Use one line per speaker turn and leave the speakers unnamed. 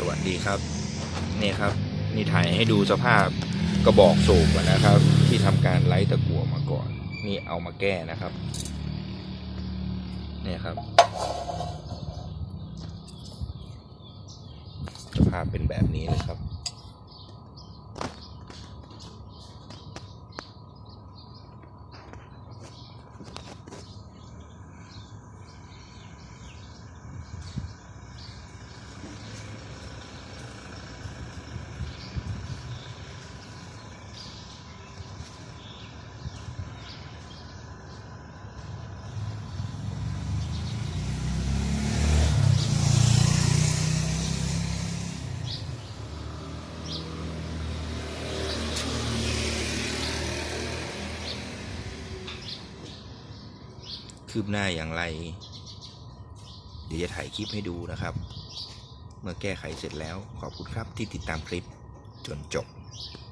สวัสดีครับ นี่ครับ นี่ถ่ายให้ดูสภาพกระบอกสูบนะครับ ที่ทำการไล่ตะกั่วมาก่อน นี่เอามาแก้นะครับ เนี่ยครับ สภาพเป็นแบบนี้เลยครับ คืบหน้าอย่างไร เดี๋ยวจะถ่ายคลิปให้ดูนะครับ เมื่อแก้ไขเสร็จแล้วขอบคุณครับที่ติดตามคลิปจนจบ